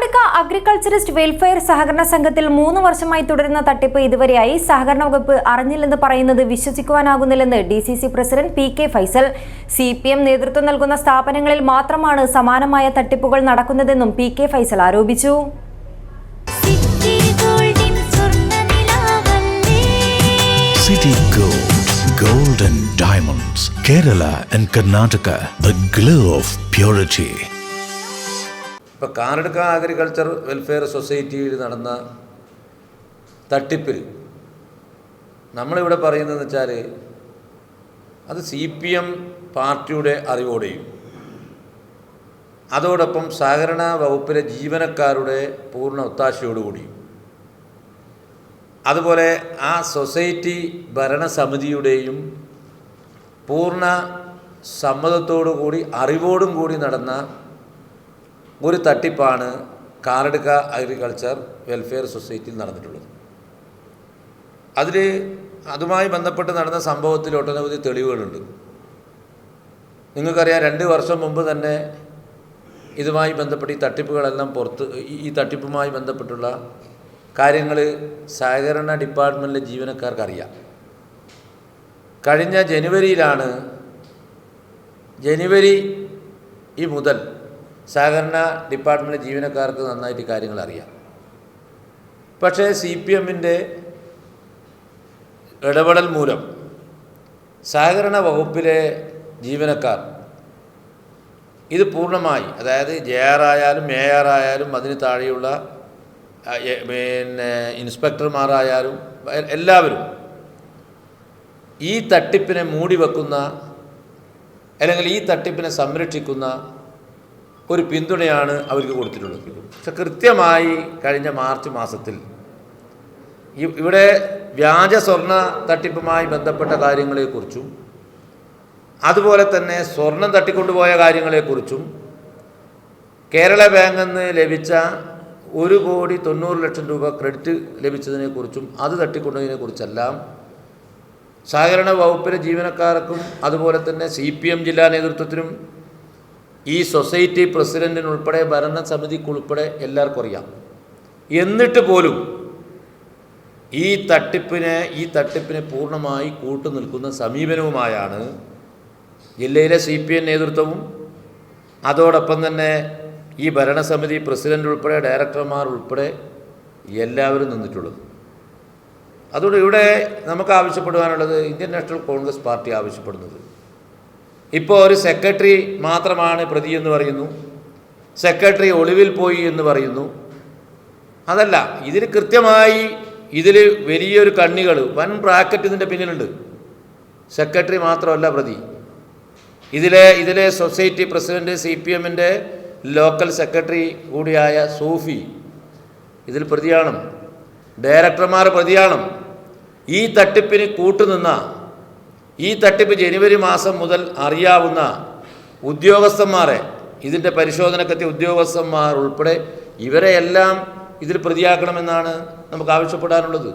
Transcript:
Karadka agriculturist welfare സഹകരണ സംഘത്തിൽ മൂന്ന് വർഷമായി തുടരുന്ന തട്ടിപ്പ് ഇതുവരെയായി സഹകരണ വകുപ്പ് അറിഞ്ഞില്ലെന്ന് പറയുന്നത് വിശ്വസിക്കുവാനാകുന്നില്ലെന്ന് D C C president P K Faisal. C P M നേതൃത്വം നൽകുന്ന സ്ഥാപനങ്ങളിൽ മാത്രമാണ് സമാനമായ തട്ടിപ്പുകൾ നടക്കുന്നതെന്നും പി കെ ഫൈസൽ ആരോപിച്ചു. City Gold, Gold and Diamonds, Kerala and Karnataka, the glow of purity. ഇപ്പോൾ കാറടുക്ക അഗ്രികൾച്ചർ വെൽഫെയർ സൊസൈറ്റിയിൽ നടന്ന തട്ടിപ്പിൽ നമ്മളിവിടെ പറയുന്നതെന്ന് വെച്ചാൽ അത് സി പി എം പാർട്ടിയുടെ അറിവോടെയും അതോടൊപ്പം സഹകരണ വകുപ്പിലെ ജീവനക്കാരുടെ പൂർണ ഒത്താശയോടുകൂടിയും അതുപോലെ ആ സൊസൈറ്റി ഭരണസമിതിയുടെയും പൂർണ സമ്മതത്തോടു കൂടി അറിവോടും കൂടി നടന്ന ഒരു തട്ടിപ്പാണ് കാറടുക്ക അഗ്രികൾച്ചർ വെൽഫെയർ സൊസൈറ്റിയിൽ നടന്നിട്ടുള്ളത്. അതിൽ അതുമായി ബന്ധപ്പെട്ട് നടന്ന സംഭവത്തിൽ ഒട്ടനവധി തെളിവുകളുണ്ട്. നിങ്ങൾക്കറിയാം രണ്ട് വർഷം മുമ്പ് തന്നെ ഇതുമായി ബന്ധപ്പെട്ട് ഈ തട്ടിപ്പുകളെല്ലാം പുറത്ത് ഈ- തട്ടിപ്പുമായി ബന്ധപ്പെട്ടുള്ള കാര്യങ്ങൾ സഹകരണ ഡിപ്പാർട്ട്മെന്റിലെ ജീവനക്കാർക്ക് അറിയാം കഴിഞ്ഞ ജനുവരിയിലാണ് ജനുവരി ഈ മുതൽ സഹകരണ ഡിപ്പാർട്ട്മെന്റ് ജീവനക്കാർക്ക് നന്നായിട്ട് കാര്യങ്ങൾ അറിയാം. പക്ഷേ സി പി എമ്മിന്റെ ഇടപെടൽ മൂലം സഹകരണ വകുപ്പിലെ ജീവനക്കാർ ഇത് പൂർണമായി അതായത് ജെ ആർ ആയാലും എ ആർ ആയാലും അതിന് താഴെയുള്ള പിന്നെ ഇൻസ്പെക്ടർമാരായാലും എല്ലാവരും ഈ തട്ടിപ്പിനെ മൂടി വെക്കുന്ന അല്ലെങ്കിൽ ഈ തട്ടിപ്പിനെ സംരക്ഷിക്കുന്ന ഒരു പിന്തുണയാണ് അവർക്ക് കൊടുത്തിട്ടുള്ളത്. പക്ഷെ കൃത്യമായി കഴിഞ്ഞ മാർച്ച് മാസത്തിൽ ഇവിടെ വ്യാജ സ്വർണ തട്ടിപ്പുമായി ബന്ധപ്പെട്ട കാര്യങ്ങളെക്കുറിച്ചും അതുപോലെ തന്നെ സ്വർണം തട്ടിക്കൊണ്ടുപോയ കാര്യങ്ങളെക്കുറിച്ചും കേരള ബാങ്കിൽ നിന്ന് ലഭിച്ച ഒരു കോടി തൊണ്ണൂറ് ലക്ഷം രൂപ ക്രെഡിറ്റ് ലഭിച്ചതിനെക്കുറിച്ചും അത് തട്ടിക്കൊണ്ടതിനെക്കുറിച്ചെല്ലാം സഹകരണ വകുപ്പിലെ ജീവനക്കാർക്കും അതുപോലെ തന്നെ സി പി എം ജില്ലാ നേതൃത്വത്തിനും ഈ സൊസൈറ്റി പ്രസിഡന്റിനുൾപ്പെടെ ഭരണസമിതിക്കുൾപ്പെടെ എല്ലാവർക്കും അറിയാം. എന്നിട്ട് പോലും ഈ തട്ടിപ്പിനെ ഈ തട്ടിപ്പിനെ പൂർണമായി കൂട്ടുനിൽക്കുന്ന സമീപനവുമായാണ് ജില്ലയിലെ സി പി എം നേതൃത്വവും അതോടൊപ്പം തന്നെ ഈ ഭരണസമിതി പ്രസിഡന്റ് ഉൾപ്പെടെ ഡയറക്ടർമാർ ഉൾപ്പെടെ എല്ലാവരും നിന്നിട്ടുള്ളത്. അതുകൊണ്ട് ഇവിടെ നമുക്ക് ആവശ്യപ്പെടുവാനുള്ളത് ഇന്ത്യൻ നാഷണൽ കോൺഗ്രസ് പാർട്ടി ആവശ്യപ്പെടുന്നത്. ഇപ്പോൾ ഒരു സെക്രട്ടറി മാത്രമാണ് പ്രതി എന്ന് പറയുന്നു. സെക്രട്ടറി ഒളിവിൽ പോയി എന്ന് പറയുന്നു. അതല്ല ഇതിൽ കൃത്യമായി ഇതിൽ വലിയൊരു കണ്ണികൾ വൻ ബ്രാക്കറ്റ് ഇതിന്റെ പിന്നിലുണ്ട്. സെക്രട്ടറി മാത്രമല്ല പ്രതി. ഇതിലെ ഇതിലെ സൊസൈറ്റി പ്രസിഡന്റ് സി പി എമ്മിന്റെ ലോക്കൽ സെക്രട്ടറി കൂടിയായ സൂഫി ഇതിൽ പ്രതിയാണ്. ഡയറക്ടർമാർ പ്രതിയാണ്. ഈ തട്ടിപ്പിന് കൂട്ടുനിന്ന ഈ തട്ടിപ്പ് ജനുവരി മാസം മുതൽ അറിയാവുന്ന ഉദ്യോഗസ്ഥന്മാരെ ഇതിന്റെ പരിശോധനക്കെത്തിയ ഉദ്യോഗസ്ഥന്മാർ ഉൾപ്പെടെ ഇവരെയെല്ലാം ഇതിൽ പ്രതിയാക്കണമെന്നാണ് നമുക്ക് ആവശ്യപ്പെടാനുള്ളത്.